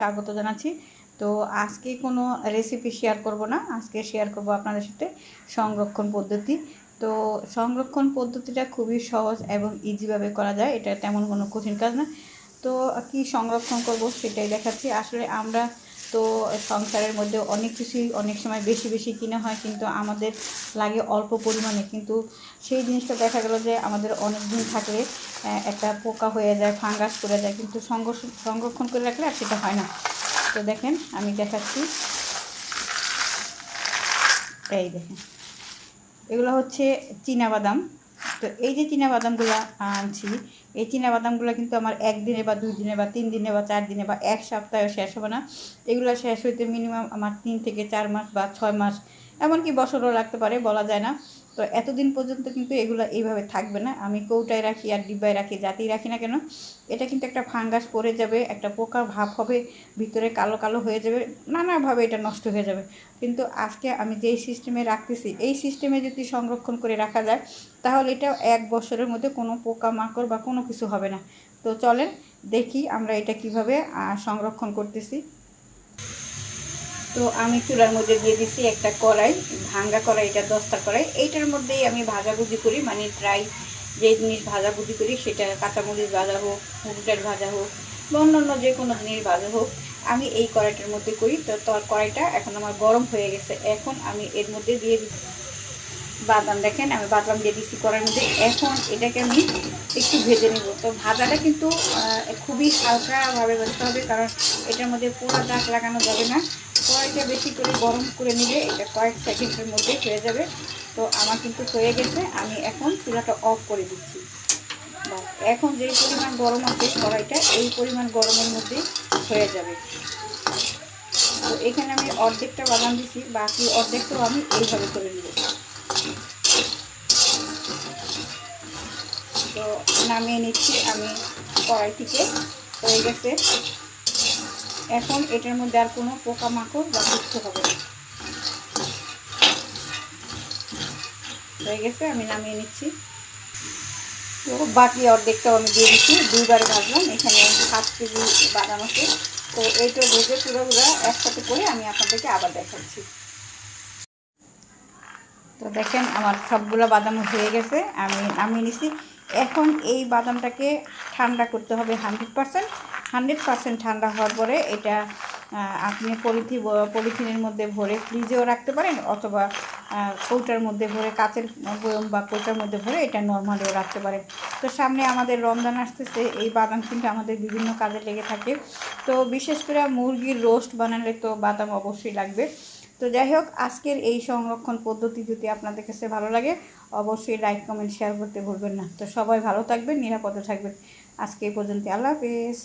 স্বাগত জানাচ্ছি। তো আজকে কোনো রেসিপি শেয়ার করব না। আজকে শেয়ার করব আপনাদের সাথে সংরক্ষণ পদ্ধতি। তো সংরক্ষণ পদ্ধতিটা খুবই সহজ এবং ইজিভাবে করা যায়। এটা তেমন কোনো কঠিন কাজ না। তো কি সংরক্ষণ করব সেটাই দেখাচ্ছি। আসলে আমরা তো সংসারের মধ্যে অনেক কিছুই অনেক সময় বেশি বেশি কিনা হয়, কিন্তু আমাদের লাগে অল্প পরিমাণে। কিন্তু সেই জিনিসটা দেখা গেল যে আমাদের অনেক দিন থাকলে একটা পোকা হয়ে যায়, ফাঙ্গাস করে যায়, কিন্তু সংরক্ষণ সংরক্ষণ করে রাখলে আর সেটা হয় না। তো দেখেন, আমি দেখাচ্ছি। এই দেখেন। এগুলো হচ্ছে চীনা বাদাম। তো এই যে চীনা বাদামগুলো আনছি, এই চীনা বাদামগুলো কিন্তু আমার একদিনে বা দুই দিনে বা তিন দিনে বা চার দিনে বা এক সপ্তাহে শেষ হবে না। এগুলো শেষ হইতে মিনিমাম আমার তিন থেকে চার মাস বা ছয় মাস, এমনকি বছরও লাগতে পারে, বলা যায় না। তো এতদিন পর্যন্ত কিন্তু এগুলো এইভাবে থাকবে না। আমি কৌটায় রাখি আর ডিব্বায় রাখি, যাতেই রাখি না কেন, এটা কিন্তু একটা ফাঙ্গাস পড়ে যাবে, একটা পোকার ভাব হবে, ভিতরে কালো কালো হয়ে যাবে, নানাভাবে এটা নষ্ট হয়ে যাবে। কিন্তু আজকে আমি যেই সিস্টেমে রাখতেছি, এই সিস্টেমে যদি সংরক্ষণ করে রাখা যায়, তাহলে এটা এক বছরের মধ্যে কোনো পোকা মাকড় বা কোনো কিছু হবে না। তো চলেন দেখি আমরা এটা কীভাবে সংরক্ষণ করতেছি। তো আমি চুলার মধ্যে দিয়ে দিছি একটা কড়াই, ভাঙ্গা কড়াই, এটা দশটা কড়াই। এইটার মধ্যেই আমি ভাজাভুজি করি মানে ড্রাই যে জিনিস ভাজাভুজি করি, সেটা কাঁচামরিচ ভাজা হোক মুগডাল ভাজা হোক, বা অন্যান্য যে কোনো জিনিস ভাজা হোক, আমি এই কড়াইটার মধ্যে করি। তো তার, কড়াইটা এখন আমার গরম হয়ে গেছে। এখন আমি এর মধ্যে দিয়ে দিচ্ছি বাদাম দেখেন, আমি বাদাম দিয়ে দিচ্ছি কড়াইয়ের মধ্যে। এখন এটাকে আমি একটু ভেজে নেব। তো ভাজাটা কিন্তু খুবই হালকাভাবে ভাজতে হবে, কারণ এটার মধ্যে পোড়া দাগ লাগানো যাবে না। কড়াইটা বেশি করে গরম করে নিলে এটা কয়েক সেকেন্ডের মধ্যে হয়ে যাবে। তো আমার কিন্তু হয়ে গেছে। আমি এখন চুলাটা অফ করে দিচ্ছি। এখন যে পরিমাণ গরম আছে কড়াইটা, এই পরিমাণ গরমের মধ্যে হয়ে যাবে। তো এখানে আমি অর্ধেকটা বাদাম দিচ্ছি বাকি অর্ধেকটাও আমি এইভাবে করে নেব। তো নামিয়ে নিচ্ছি আমি কড়াই থেকে হয়ে গেছে। এখন এটার মধ্যে আর কোনো পোকামাকড় বা কিছু হবে না। হয়ে গেছে, আমি নামিয়ে নিচ্ছি। তো বাকি অর্ধেকটাও আমি দিয়ে দিচ্ছি। দুইবার ভাজলাম, এখানে সাত কেজি বাদাম আছে। তো এইটা ভেজে পুরো একসাথে করে আমি আপনাদেরকে আবার দেখাচ্ছি। তো দেখেন আমার সবগুলো বাদাম হয়ে গেছে। আমি নামিয়ে নিছি। এখন এই বাদামটাকে ঠান্ডা করতে হবে হান্ড্রেড পারসেন্ট। হান্ড্রেড পারসেন্ট ঠান্ডা হওয়ার পরে এটা আপনি পলিথি, পলিথিনের মধ্যে ভরে ফ্রিজেও রাখতে পারেন অথবা কৌটার মধ্যে ভরে, কাচের বয়ম বা কৌটার মধ্যে ভরে এটা নর্মালিও রাখতে পারেন। তো সামনে আমাদের রমজান আসতেছে, এই বাদাম কিন্তু আমাদের বিভিন্ন কাজে লেগে থাকে। তো বিশেষ করে মুরগির রোস্ট বানালে তো বাদাম অবশ্যই লাগবে। তো যাই হোক, আজকের এই সংরক্ষণ পদ্ধতি যদি আপনাদের কাছে ভালো লাগে, অবশ্যই লাইক কমেন্ট শেয়ার করতে ভুলবেন না। তো সবাই ভালো থাকবেন, নিরাপদে থাকবেন। আজকে এই পর্যন্ত আল্লাহ হাফেজ।